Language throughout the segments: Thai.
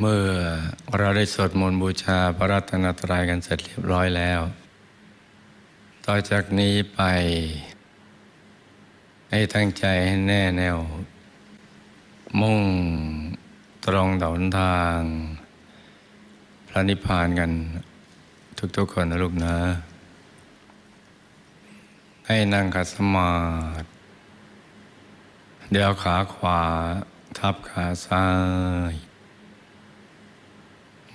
เมื่อเราได้สวดมนต์บูชาพระรัตนตรัยกันเสร็จเรียบร้อยแล้ว ต่อจากนี้ไป ให้ตั้งใจให้แน่แน่วมุ่งตรงต่อหนทาง พระนิพพานกัน ทุกๆคนนะลูกนะ ให้นั่งขัดสมาธิเดี๋ยวขาขวา ทับขาซ้าย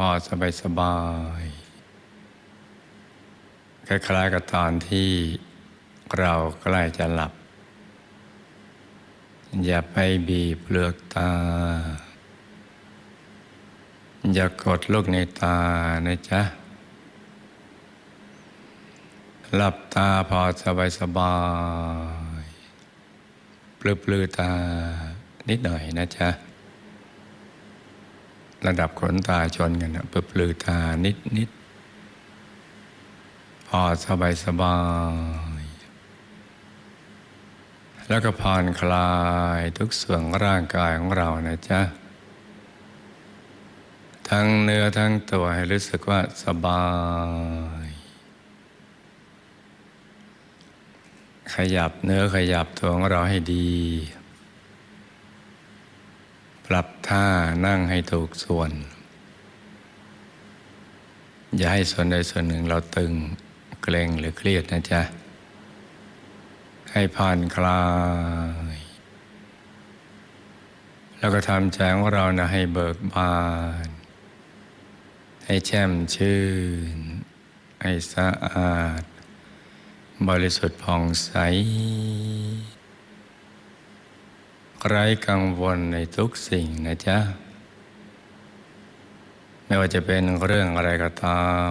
พอสบายสบายคล้ายๆกับตอนที่เราใกล้จะหลับ อย่าไปบีบเปลือกตา อย่ากดลูกในตานะจ๊ะ หลับตาพอสบายสบายปลือปลือตานิดหน่อยนะจ๊ะ ระดับขนตาชนกันนะปลือปลือตานิดนิดพอสบายสบาย แล้วก็ผ่อนคลายทุกส่วนร่างกายของเรานะจ๊ะ ทั้งเนื้อทั้งตัวให้รู้สึกว่าสบาย ขยับเนื้อขยับตัวของเราให้ดี ปรับท่านั่งให้ถูกส่วน อย่าให้ส่วนใดส่วนหนึ่งเราตึงเกร็งหรือเครียดนะจ๊ะ ให้ผ่อนคลาย แล้วก็ทำใจของเรานะให้เบิกบาน ให้แช่มชื่น ให้สะอาด บริสุทธิ์ผ่องใส ไร้กังวลในทุกสิ่งนะจ๊ะ ไม่ว่าจะเป็นเรื่องอะไรก็ตาม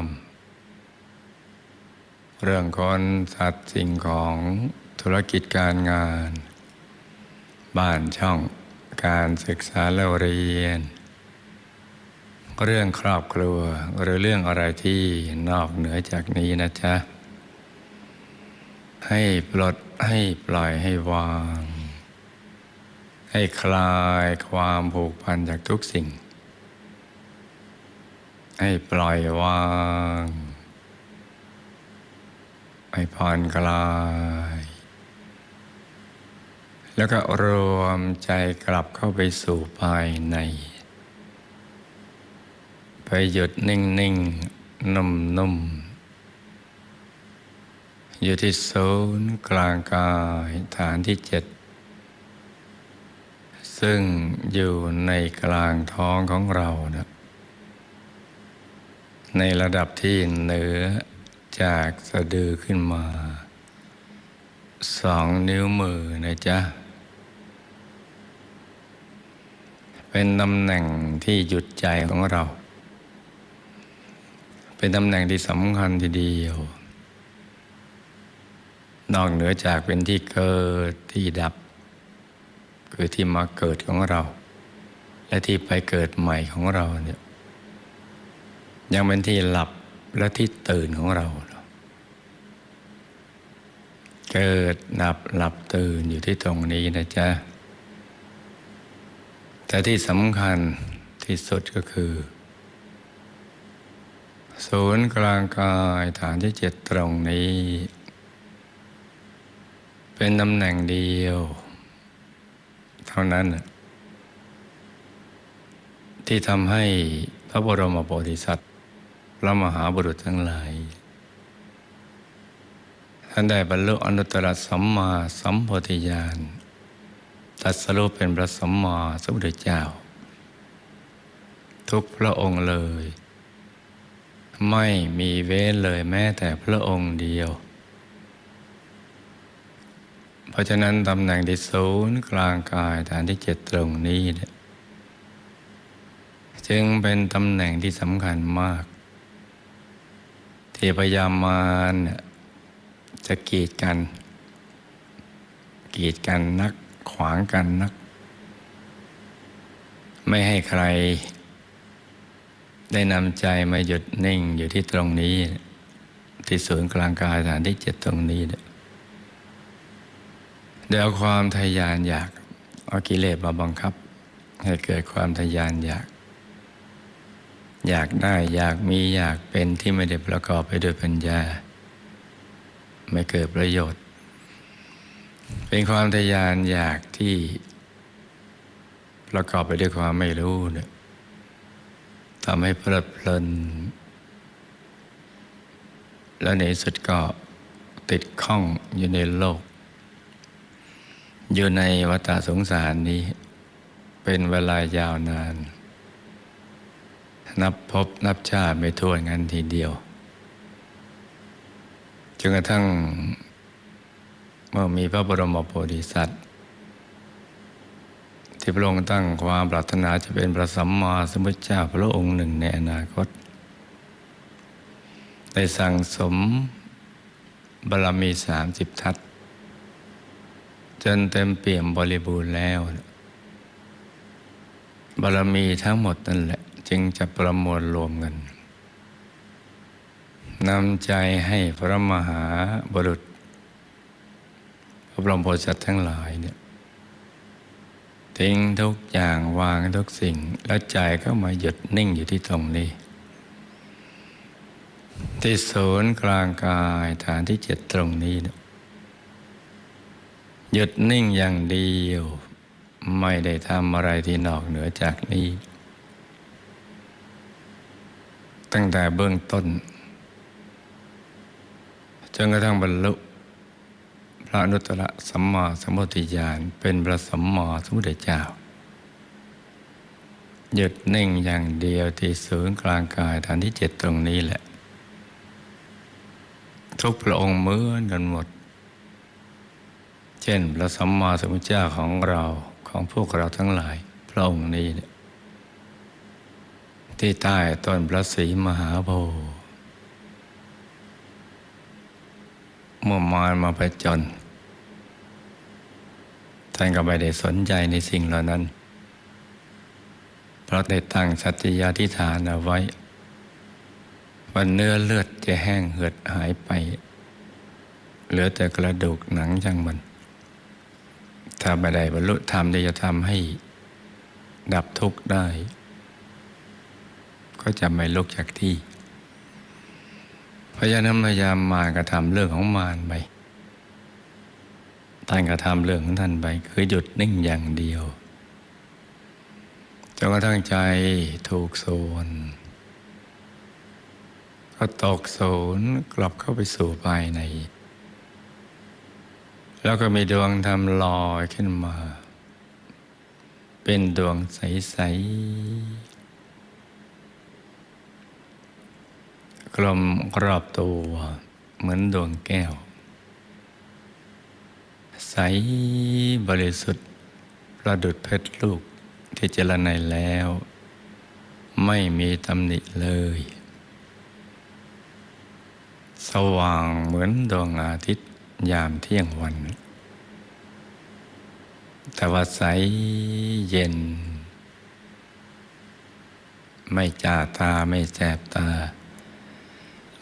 เรื่องคนสัตว์สิ่งของธุรกิจการงาน บ้านช่องการศึกษาและเรียน เรื่องครอบครัวหรือเรื่องอะไรที่นอกเหนือจากนี้นะจ๊ะ ให้ปลดให้ปล่อยให้วาง ให้คลายความผูกพันจากทุกสิ่ง ให้ปล่อยวาง ให้ผ่อนคลาย แล้วก็รวมใจกลับเข้าไปสู่ภายใน ไปหยุดนิ่งนิ่งนุ่มนุ่มอยู่ที่ศูนย์กลางกายฐานที่เจ็ด ซึ่งอยู่ในกลางท้องของเรานะในระดับที่เหนือจากสะดือขึ้นมา สองนิ้วมือนะจ๊ะ เป็นตำแหน่งที่หยุดใจของเรา เป็นตำแหน่งที่สำคัญทีเดียวนอกเหนือจากเป็นที่เกิดที่ดับ คือที่มาเกิดของเรา และที่ไปเกิดใหม่ของเราเนี่ยยังเป็นที่หลับและที่ตื่นของเรา เกิดดับหลับตื่นอยู่ที่ตรงนี้นะจ๊ะ แต่ที่สำคัญที่สุดก็คือ ศูนย์กลางกายฐานที่เจ็ดตรงนี้ เป็นตำแหน่งเดียว ท่านั้น ที่ทำให้พระบรมโพธิสัตว์พระมหาบุรุษทั้งหลาย ท่านได้บรรลุอนุตตรสัมมาสัมโพธิญาณตรัสรู้เป็นพระสัมมาสัมพุทธเจ้า ทุกพระองค์เลย ไม่มีเว้นเลยแม้แต่พระองค์เดียว เพราะฉะนั้นตำแหน่งที่ศูนย์กลางกายฐานที่เจ็ดตรงนี้ จึงเป็นตำแหน่งที่สำคัญมาก ที่พยายามมารเกียจะกีดกัน กีดกันนักขวางกันนัก ไม่ให้ใคร ได้นำใจมาหยุดนิ่งอยู่ที่ตรงนี้ ที่ศูนย์กลางกายฐานที่เจ็ดตรงนี้เนี่ย เดี๋ยวความทะยานอยากเอากิเลสมาบังคับ ให้เกิดความทะยานอยาก อยากได้อยากมีอยากเป็นที่ไม่ได้ประกอบไปด้วยปัญญา ไม่เกิดประโยชน์ เป็นความทะยานอยากที่ประกอบไปด้วยความไม่รู้เนี่ยทำให้เพลิดเพลิน แล้วในที่สุดก็ติดข้องอยู่ในโลก อยู่ในวัฏสงสารนี้ เป็นเวลายาวนาน นับพบนับชาติไม่ทั่วนกันทีเดียวจนกระทั่งเมื่อมีพระบรมโพธิสัตว์ ที่พระองค์ตั้งความปรารถนาจะเป็นพระสัมมาสัมพุทธเจ้าพระองค์หนึ่งในอนาคต ได้สั่งสมบารมีสามสิบทัศ จนเต็มเปี่ยมบริบูรณ์แล้วบารมีทั้งหมดนั่นแหละ จึงจะประมวลรวมกันนำใจให้พระมหาบุรุษ พระบรมโพธิสัตว์ทั้งหลายเนี่ยทิ้งทุกอย่างวางทุกสิ่ง แล้วใจก็มาหยุดนิ่งอยู่ที่ตรงนี้ ที่ศูนย์กลางกายฐานที่เจ็ดตรงนี้เนี่ย หยุดนิ่งอย่างเดียว ไม่ได้ทำอะไรที่นอกเหนือจากนี้ ตั้งแต่เบื้องต้น จนกระทั่งบรรลุ พระนุตตรสัมมาสัมพุทธญาณเป็นพระสัมมาสัมพุทธเจ้า หยุดนิ่งอย่างเดียวที่ศูนย์กลางกายฐานที่เจ็ดตรงนี้แหละ ทุกพระองค์เหมือนกันหมด เช่น พระสัมมาสัมพุทธเจ้าของเราของพวกเราทั้งหลายพระองค์นี้ ที่ใต้ต้นพระศรีมหาโพธิ์เมื่อมารมาประจนท่านก็ไม่ได้สนใจในสิ่งเหล่านั้น เพราะได้ตั้งสัจยาธิฐานเอาไว้วันเนื้อเลือดจะแห้งเหือดหายไป เหลือแต่กระดูกหนังช่างมัน ถ้าไม่ได้บรรลุธรรมจะทำให้ดับทุกข์ได้ ก็จะไม่ลุกจากที่พยายามพยายามมารกระทำเรื่องของมารไปท่านกระทำเรื่องของท่านไปคือหยุดนิ่งอย่างเดียวจนกระทั่งใจถูกโซน ก็ตกโซนกลับเข้าไปสู่ภายใน แล้วก็มีดวงธรรมลอยขึ้นมา เป็นดวงใส ๆ กลมรอบตัวเหมือนดวงแก้ว ใสบริสุทธิ์ประดุดเพชรลูกที่เจรไนแล้ว ไม่มีตำหนิเลย สว่างเหมือนดวงอาทิตย์ ยามเที่ยงวัน แต่ว่าใสเย็น ไม่จ้าตาไม่แสบตา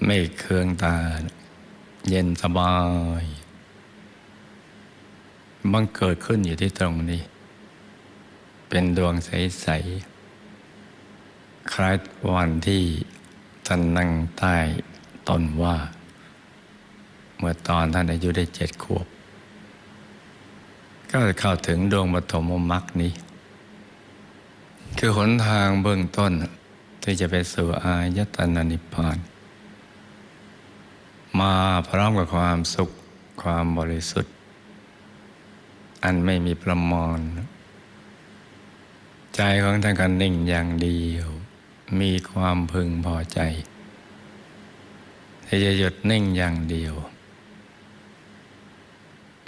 ไม่เคืองตา เย็นสบายบังเกิดขึ้นอยู่ที่ตรงนี้ เป็นดวงใส ๆ คล้ายวันที่ท่านนั่งใต้ต้นว่า มื่อตอนท่านอายุได้เจ็ดขวบ ก็เข้าถึงดวงปฐมมรรคนี้ คือหนทางเบื้องต้นที่จะไปสู่อายตนะนิพพาน มาพร้อมกับความสุขความบริสุทธิ์ อันไม่มีประมอนใจของท่านก็นิ่งอย่างเดียว มีความพึงพอใจที่จะหยุดนิ่งอย่างเดียว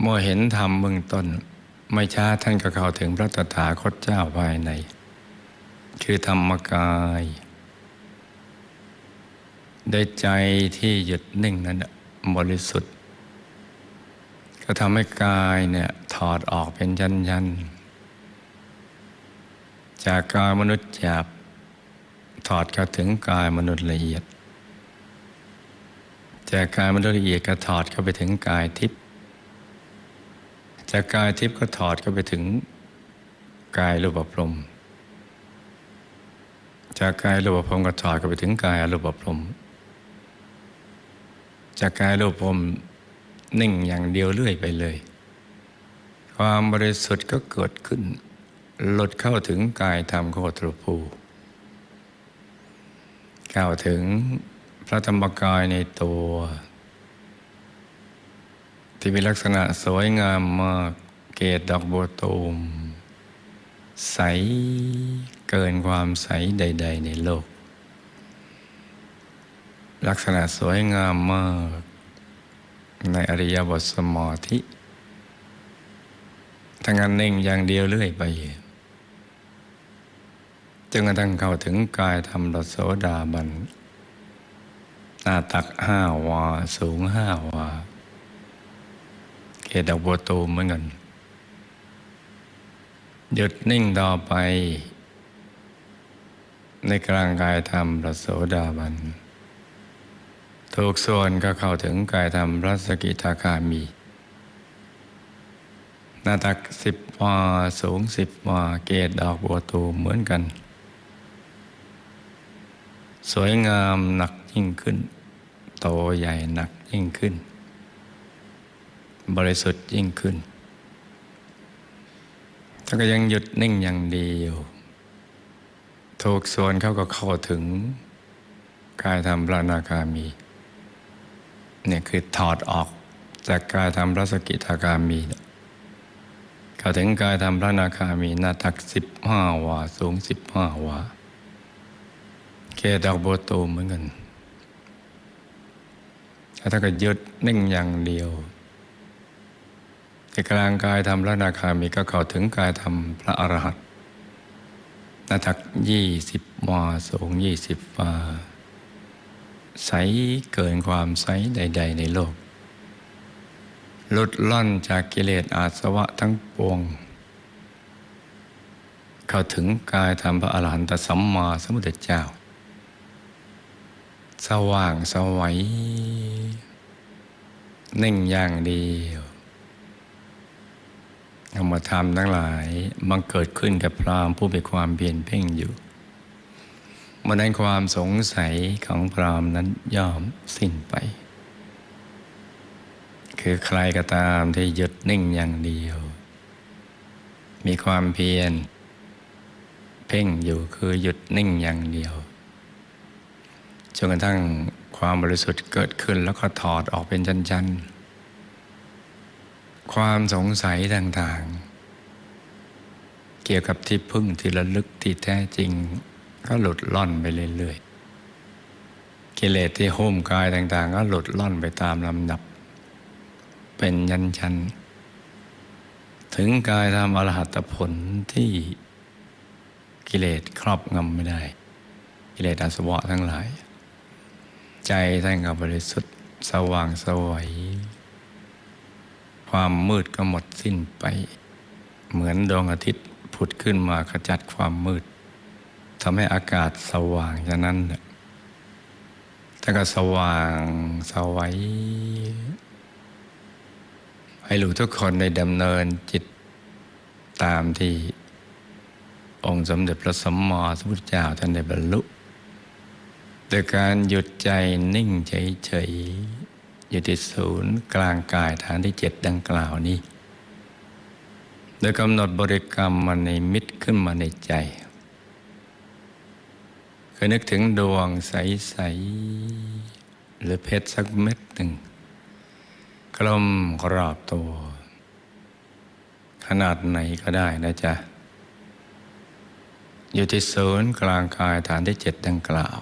เมื่อเห็นธรรมเบื้องต้น ไม่ช้าท่านก็เข้าถึงพระตถาคตเจ้าภายใน คือธรรมกาย ได้ใจที่หยุดนิ่งนั้นน่ะบริสุทธิ์ ก็ทำให้กายเนี่ยถอดออกเป็นยันยันจากกายมนุษย์หยาบถอดเข้าถึงกายมนุษย์ละเอียด จากกายมนุษย์ละเอียดก็ถอดเข้าไปถึงกายทิพย์ จากกายทิพย์ก็ถอดเข้าไปถึงกายรูปพรม จากกายรูปพรมก็ถอดเข้าไปถึงกายอรูปพรม จากกายรูปพรมนิ่งอย่างเดียวเรื่อยไปเลย ความบริสุทธิ์ก็เกิดขึ้น หลุดเข้าถึงกายธรรมโคตรภูกล่าวถึงพระธรรมกายในตัว ที่มีลักษณะสวยงามมากเกตดอกบัวตูม ใสเกินความใสใด ๆ ในโลก ลักษณะสวยงามมาก ในอริยบทสมาธิทั้งนั้นนิ่งอย่างเดียวเรื่อยไปจนกระทั่งเข้าถึงกายธรรมรสโสดาบัน หน้าตักห้าวา สูงห้าวา กดดอกบัวตูมเหมือนกัน หยุดนิ่งต่อไป ในกลางกายธรรมรสโสดาบัน ถูกส่วนก็เข้าถึงกายธรรมรัสกิทาคามีหน้าตักสิบวาสูงสิบวาเกตดอกบัวตูมเหมือนกัน สวยงามหนักยิ่งขึ้น โตใหญ่หนักยิ่งขึ้น บริสุทธิ์ยิ่งขึ้นถ้าก็ยังหยุดนิ่งอย่างเดียู่ถูกส่วนเขาก็เข้าถึงกายธรรมพระนาคามีเนี่ยคือถอดออกจากกายธรรมพระสกิทาคามีเข้าถึงกายธรรมพระนาคามีหน้าตักสิบห้าวาสูงสิบห้าวาเกดอกโบวตูมเหมือนกันถ้าก็หยุดนิ่งอย่างเดียว ในกลางกายธรรมพระนาคามีก็เข้าถึงกายธรรมพระอรหันต์นาตักยี่สิบวาสูงยี่สิบวาใสเกินความใสใด ๆ ในโลก หลุดล่อนจากกิเลสอาสวะทั้งปวง เข้าถึงกายธรรมพระอรหันตสัมมาสัมพุทธเจ้า สว่างสวัย นิ่งอย่างเดียว ธรรมธรรมทั้งหลายบังเกิดขึ้นกับพรามผู้มีความเบียนเพ่งอยู่มื่อนั้นความสงสัยของพรามนั้นย่อมสิ้นไป คือใครก็ตามที่หยุดนิ่งอย่างเดียว มีความเพียร เพ่งอยู่คือหยุดนิ่งอย่างเดียวจนกระทั่งความบริสุทธิ์เกิดขึ้นแล้วก็ถอดออกเป็นชั้นๆ ความสงสัยต่างๆ เกี่ยวกับที่พึ่งที่ระลึกที่แท้จริง ก็หลุดล่อนไปเรื่อยๆ กิเลสที่หุ้มกายต่างๆ ก็หลุดล่อนไปตามลำดับ เป็นยันชันถึงกายทำอรหัตผลที่กิเลสครอบงำไม่ได้ กิเลสอาสวะทั้งหลาย ใจท่านก็บริสุทธิ์สว่างสวัย ความมืดก็หมดสิ้นไป เหมือนดวงอาทิตย์ผุดขึ้นมาขจัดความมืดทำให้อากาศสว่างฉะนั้นแต่ก็สว่างสวัยให้รู้ทุกคนได้ดำเนินจิตตามที่องค์สมเด็จพระสัมมาสัมพุทธเจ้าท่านได้บรรลุโดยการหยุดใจนิ่งเฉยๆ อยู่ที่ศูนย์กลางกายฐานที่เจ็ดดังกล่าวนี้ โดยกำหนดบริกรรมมาในมิตรขึ้นมาในใจคือนึกถึงดวงใส ๆ หรือเพชรสักเม็ดหนึ่ง กลมกรอบตัว ขนาดไหนก็ได้นะจ๊ะ อยู่ที่ศูนย์กลางกายฐานที่เจ็ดดังกล่าว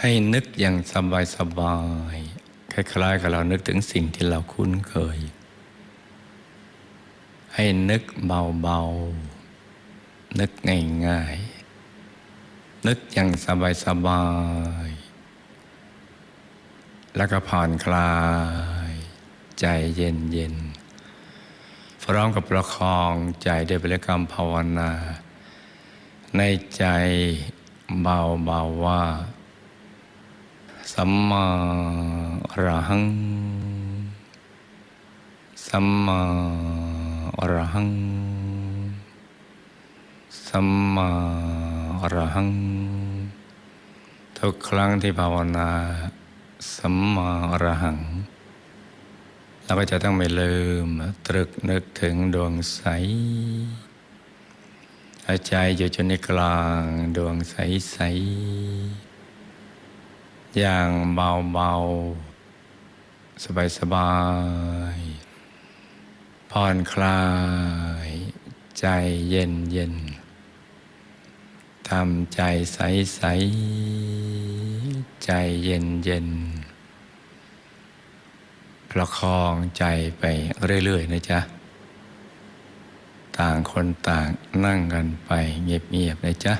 ให้นึกอย่างสบายสบายคล้ายๆกับเรานึกถึงสิ่งที่เราคุ้นเคย ให้นึกเบาๆ นึกง่ายๆ นึกอย่างสบายๆแล้วก็ผ่อนคลาย ใจเย็นเย็นๆพร้อมกับประคองใจด้วยบริกรรมภาวนา ในใจเบาๆว่า สัมมาอรหัง สัมมาอรหัง สัมมาอรหัง ทุกครั้งที่ภาวนา สัมมาอรหัง เราก็จะต้องไม่ลืมตรึกนึกถึงดวงใสหาใจอยู่จนในกลางดวงใสใส อย่างเบาเบาๆสบายสบายๆ ผ่อนคลาย ใจเย็นเย็นทำใจใสใสใจเย็นเย็นประคองใจไปเรื่อย ๆ นะจ๊ะ ต่างคนต่างนั่งกันไปเงียบ ๆ นะจ๊ะ